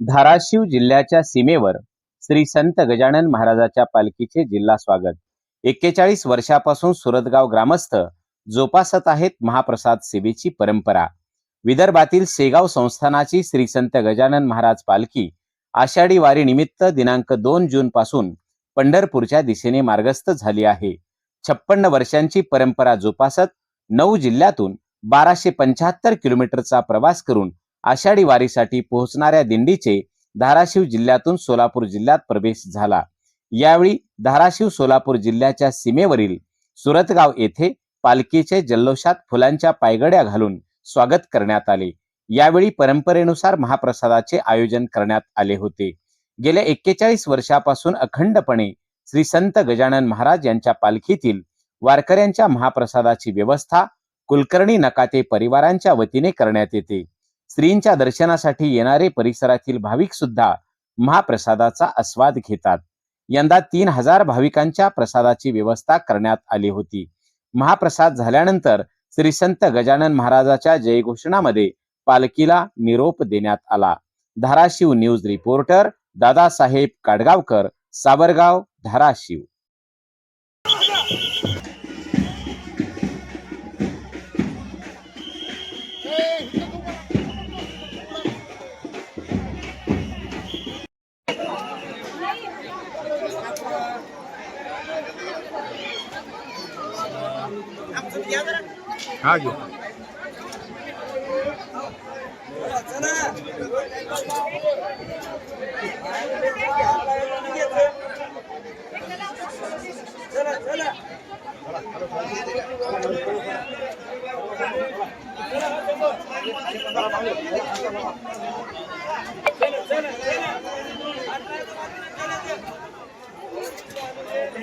धाराशिव जिल्ह्याच्या सीमेवर श्री संत गजानन महाराजाच्या पालखीचे जिल्हा स्वागत. एक्केचाळीस वर्षापासून सुरतगाव ग्रामस्थ जोपासत आहेत महाप्रसाद सेवेची परंपरा. विदर्भातील शेगाव संस्थानाची श्री संत गजानन महाराज पालखी आषाढी वारी निमित्त दिनांक दोन जून पासून पंढरपूरच्या दिशेने मार्गस्थ झाली आहे. छप्पन्न वर्षांची परंपरा जोपासत नऊ जिल्ह्यातून बाराशे पंच्याहत्तर किलोमीटरचा प्रवास करून आषाढी वारीसाठी पोहोचणाऱ्या दिंडीचे धाराशिव जिल्ह्यातून सोलापूर जिल्ह्यात प्रवेश झाला. यावेळी धाराशिव सोलापूर जिल्ह्याच्या सीमेवरील सुरतगाव येथे पालखीचे जल्लोषात फुलांच्या पायगड्या घालून स्वागत करण्यात आले. यावेळी परंपरेनुसार महाप्रसादाचे आयोजन करण्यात आले होते. गेल्या एक्केचाळीस वर्षापासून अखंडपणे श्री संत गजानन महाराज यांच्या पालखीतील वारकऱ्यांच्या महाप्रसादाची व्यवस्था कुलकर्णी नकाते परिवारांच्या वतीने करण्यात येते. स्त्रींच्या दर्शनासाठी येणारे परिसरातील भाविक सुद्धा महाप्रसादाचा आस्वाद घेतात. यंदा तीन हजार भाविकांच्या प्रसादाची व्यवस्था करण्यात आली होती. महाप्रसाद झाल्यानंतर श्री संत गजानन महाराजाच्या जयघोषणामध्ये पालखीला निरोप देण्यात आला. Dharashiv news reporter Dadasaheb Kadgaonkar Savargaon Dharashiv. 啊！去。